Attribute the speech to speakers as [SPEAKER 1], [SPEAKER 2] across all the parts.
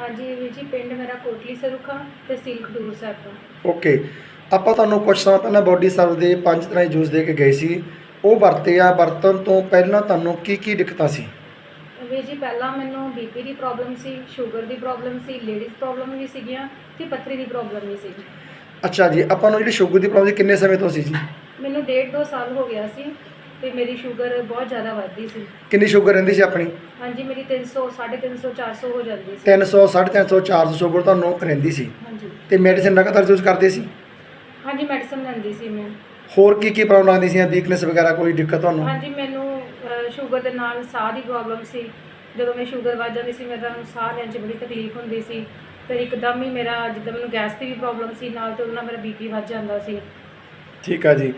[SPEAKER 1] ਹਾਂਜੀ ਵੀਰ ਜੀ ਪਿੰਡ ਮੇਰਾ ਕੋਟਲੀ ਸਰੂਖਾ ਤਹਿਸੀਲ ਖਡੂਰ ਸਾਹਿਬ ਤੋਂ।
[SPEAKER 2] ਓਕੇ ਆਪਾਂ ਤੁਹਾਨੂੰ ਕੁਝ ਸਮਾਂ ਪਹਿਲਾਂ ਬੋਡੀ ਸਰਵ ਦੇ ਪੰਜ ਤਰ੍ਹਾਂ ਦੇ ਜੂਸ ਦੇ ਕੇ ਗਏ ਸੀ। ਉਹ ਵਰਤੇ ਆ ਵਰਤਣ ਤੋਂ ਪਹਿਲਾਂ ਤੁਹਾਨੂੰ ਕੀ ਕੀ ਦਿੱਕਤਾਂ ਸੀ?
[SPEAKER 1] ਵੀਰ ਜੀ ਪਹਿਲਾਂ ਮੈਨੂੰ ਬੀਪੀ ਦੀ ਪ੍ਰੋਬਲਮ ਸੀ ਸ਼ੂਗਰ ਦੀ ਪ੍ਰੋਬਲਮ ਸੀ ਲੇਡੀਜ਼ ਪ੍ਰੋਬਲਮ ਵੀ ਸੀਗੀਆਂ ਤੇ ਪੱਥਰੀ ਦੀ ਪ੍ਰੋਬਲਮ ਵੀ ਸੀ
[SPEAKER 2] ਅੱਛਾ ਜੀ ਆਪਾਂ ਨੂੰ ਜਿਹੜੀ ਸ਼ੂਗਰ ਦੀ ਪ੍ਰੋਬਲਮ ਸੀ ਕਿੰਨੇ ਸਮੇਂ ਤੋਂ ਸੀ ਜੀ?
[SPEAKER 1] ਮੈਨੂੰ ਡੇਢ ਦੋ ਸਾਲ ਹੋ ਗਿਆ ਸੀ। ਤੇ ਮੇਰੀ ਸ਼ੂਗਰ ਬਹੁਤ ਜ਼ਿਆਦਾ ਵੱਧਦੀ ਸੀ।
[SPEAKER 2] ਕਿੰਨੀ ਸ਼ੂਗਰ ਰਹਿੰਦੀ ਸੀ ਆਪਣੀ?
[SPEAKER 1] ਹਾਂਜੀ ਮੇਰੀ 300 350 400 ਹੋ ਜਾਂਦੀ ਸੀ।
[SPEAKER 2] 300 350 400 ਸ਼ੂਗਰ ਤੁਹਾਨੂੰ ਰਹਿੰਦੀ ਸੀ।
[SPEAKER 1] ਹਾਂਜੀ।
[SPEAKER 2] ਤੇ ਮੈਡੀਸਿਨ ਲਗਾਤਾਰ ਯੂਜ਼ ਕਰਦੇ ਸੀ?
[SPEAKER 1] ਹਾਂਜੀ ਮੈਡੀਸਨ ਲੈਂਦੀ ਸੀ ਮੈਂ।
[SPEAKER 2] ਹੋਰ ਕੀ ਕੀ ਪ੍ਰੋਬਲਮ ਆਉਂਦੀ ਸੀ ਵੀਕਨੈਸ ਵਗੈਰਾ ਕੋਈ ਦਿੱਕਤ ਤੁਹਾਨੂੰ?
[SPEAKER 1] ਹਾਂਜੀ ਮੈਨੂੰ ਸ਼ੂਗਰ ਦੇ ਨਾਲ ਸਾਹ ਦੀ ਪ੍ਰੋਬਲਮ ਸੀ। ਜਦੋਂ ਮੈਂ ਸ਼ੂਗਰ ਵੱਧ ਜਾਂਦੀ ਸੀ ਮੇਰਾ ਸਾਹ ਲੈਣ 'ਚ ਬੜੀ ਤਕਲੀਫ ਹੁੰਦੀ ਸੀ। ਫਿਰ ਇੱਕਦਮ ਹੀ ਮੇਰਾ ਜਿੱਦਾਂ ਮੈਨੂੰ ਗੈਸ ਦੀ ਵੀ ਪ੍ਰੋਬਲਮ ਸੀ ਨਾਲ ਤੇ ਉਹਦੇ ਨਾਲ ਮੇਰਾ ਬੀਪੀ ਵੱਧ ਜਾਂਦਾ ਸੀ।
[SPEAKER 2] ਠੀਕ ਆ ਜੀ।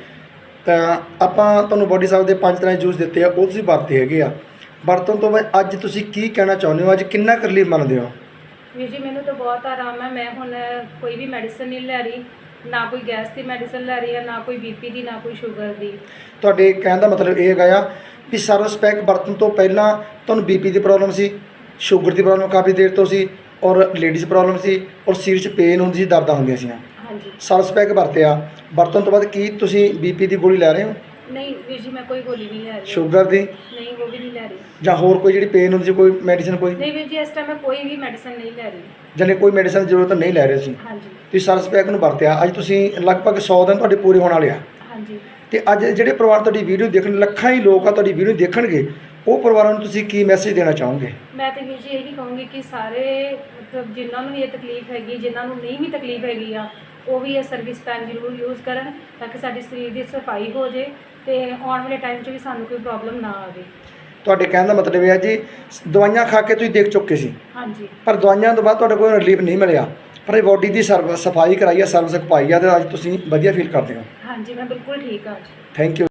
[SPEAKER 2] ਤਾਂ ਆਪਾਂ ਤੁਹਾਨੂੰ ਬੋਡੀ ਸਾਹਿਬ ਦੇ ਪੰਜ ਤਰ੍ਹਾਂ ਦੇ ਜੂਸ ਦਿੱਤੇ ਆ ਉਹ ਤੁਸੀਂ ਵਰਤੇ ਹੈਗੇ ਆ। ਵਰਤਣ ਤੋਂ ਬਾਅਦ ਅੱਜ ਤੁਸੀਂ ਕੀ ਕਹਿਣਾ ਚਾਹੁੰਦੇ ਹੋ? ਅੱਜ ਕਿੰਨਾ ਕੁ ਰਿਲੀਫ ਮੰਨਦੇ ਹੋ?
[SPEAKER 1] ਵੀਰ ਜੀ ਮੈਨੂੰ ਤਾਂ ਬਹੁਤ ਆਰਾਮ ਹੈ। ਮੈਂ ਹੁਣ ਕੋਈ ਵੀ ਮੈਡੀਸਨ ਨਹੀਂ ਲੈ ਰਹੀ। ਨਾ ਕੋਈ ਗੈਸ ਦੀ ਮੈਡੀਸਨ ਲੈ ਰਹੀ ਹੈ ਨਾ ਕੋਈ ਬੀਪੀ ਦੀ ਨਾ ਕੋਈ ਸ਼ੂਗਰ ਦੀ।
[SPEAKER 2] ਤੁਹਾਡੇ ਕਹਿਣ ਦਾ ਮਤਲਬ ਇਹ ਹੈਗਾ ਆ ਵੀ ਸਰਵਿਸ ਪੈਕ ਵਰਤਣ ਤੋਂ ਪਹਿਲਾਂ ਤੁਹਾਨੂੰ ਬੀਪੀ ਦੀ ਪ੍ਰੋਬਲਮ ਸੀ ਸ਼ੂਗਰ ਦੀ ਪ੍ਰੋਬਲਮ ਕਾਫੀ ਦੇਰ ਤੋਂ ਸੀ ਔਰ ਲੇਡੀਜ਼ ਪ੍ਰੋਬਲਮ ਸੀ ਔਰ ਸਿਰ 'ਚ ਪੇਨ ਹੁੰਦੀ ਸੀ ਦਰਦਾਂ ਹੁੰਦੀਆਂ ਸੀ
[SPEAKER 1] ਹਾਂਜੀ
[SPEAKER 2] ਸਰਵਿਸ ਪੈਕ ਵਰਤਿਆ। ਵਰਤਣ ਤੋਂ ਬਾਅਦ ਕੀ ਤੁਸੀਂ ਬੀਪੀ ਦੀ ਗੋਲੀ ਲੈ ਰਹੇ ਹੋ?
[SPEAKER 1] ਨਹੀਂ ਵੀਰ ਜੀ ਮੈਂ ਕੋਈ ਗੋਲੀ ਨਹੀਂ ਲੈ ਰਹੀ।
[SPEAKER 2] ਸ਼ੂਗਰ ਦੀ?
[SPEAKER 1] ਨਹੀਂ ਉਹ ਵੀ ਨਹੀਂ ਲੈ ਰਹੀ।
[SPEAKER 2] ਜਾਂ ਹੋਰ ਕੋਈ ਜਿਹੜੀ ਪੇਨ ਹੁੰਦੀ ਸੀ ਕੋਈ ਮੈਡੀਸਿਨ ਕੋਈ?
[SPEAKER 1] ਨਹੀਂ ਵੀਰ ਜੀ ਇਸ ਟਾਈਮ ਮੈਂ ਕੋਈ ਵੀ ਮੈਡੀਸਨ ਨਹੀਂ ਲੈ ਰਹੀ।
[SPEAKER 2] ਜਾਨੇ ਕੋਈ ਮੈਡੀਸਿਨ ਜ਼ਰੂਰਤ ਨਹੀਂ ਲੈ ਰਹੇ ਸੀ।
[SPEAKER 1] ਹਾਂਜੀ।
[SPEAKER 2] ਤੁਸੀਂ ਸਰਵਿਸ ਪੈਕ ਨੂੰ ਵਰਤਿਆ। ਅੱਜ ਤੁਸੀਂ ਲਗਭਗ 100 ਦਿਨ ਤੁਹਾਡੇ ਪੂਰੇ ਹੋਣ ਵਾਲੇ ਆ।
[SPEAKER 1] ਹਾਂਜੀ।
[SPEAKER 2] ਤੇ ਅੱਜ ਜਿਹੜੇ ਪਰਿਵਾਰ ਤੁਹਾਡੀ ਵੀਡੀਓ ਦੇਖਣ ਲੱਖਾਂ ਹੀ ਲੋਕ ਆ ਤੁਹਾਡੀ ਵੀਡੀਓ ਦੇਖਣਗੇ। ਉਹ ਪਰਿਵਾਰਾਂ ਨੂੰ ਤੁਸੀਂ ਕੀ ਮੈਸੇਜ ਦੇਣਾ ਚਾਹੋਗੇ?
[SPEAKER 1] ਮੈਂ ਤੇ ਵੀਰ ਜੀ ਇਹੀ ਕਹੂੰਗੀ ਕਿ ਸਾਰੇ ਮਤਲਬ ਜਿਨ੍ਹਾਂ ਨੂੰ ਵੀ ਇਹ ਤਕਲੀਫ ਹੈਗੀ ਜਿਨ੍ਹਾਂ ਨੂੰ ਨਹੀਂ ਵੀ ਤਕਲੀਫ ਹੈਗੀ ਆ ਉਹ ਵੀ ਇਹ ਸਰਵਿਸ ਪੈਨ ਜ਼ਰੂਰ ਯੂਜ਼ ਕਰਨ ਤਾਂ ਕਿ ਸਾਡੀ ਸਰੀਰ ਦੀ ਸਫ਼ਾਈ ਹੋ ਜੇ ਤੇ ਆਉਣ ਵਾਲੇ ਟਾਈਮ 'ਚ ਵੀ ਸਾਨੂੰ ਕੋਈ ਪ੍ਰੋਬਲਮ ਨਾ ਆਵੇ।
[SPEAKER 2] ਤੁਹਾਡੇ ਕਹਿਣ ਦਾ ਮਤਲਬ ਇਹ ਹੈ ਜੀ ਦਵਾਈਆਂ ਖਾ ਕੇ ਤੁਸੀਂ ਦੇਖ ਚੁੱਕੇ ਸੀ।
[SPEAKER 1] ਹਾਂਜੀ।
[SPEAKER 2] ਪਰ ਦਵਾਈਆਂ ਤੋਂ ਬਾਅਦ ਤੁਹਾਡੇ ਕੋਈ ਰਿਲੀਫ ਨਹੀਂ ਮਿਲਿਆ। ਪਰ ਇਹ ਬੋਡੀ ਦੀ ਸਰਵ ਸਫ਼ਾਈ ਕਰਾਈ ਆ ਸਰਵਿਸ ਪਾਈ ਆ ਤੇ ਅੱਜ ਤੁਸੀਂ ਵਧੀਆ ਫੀਲ ਕਰਦੇ ਹੋ।
[SPEAKER 1] ਹਾਂਜੀ ਮੈਂ ਬਿਲਕੁਲ ਠੀਕ ਹਾਂ ਜੀ।
[SPEAKER 2] Thank you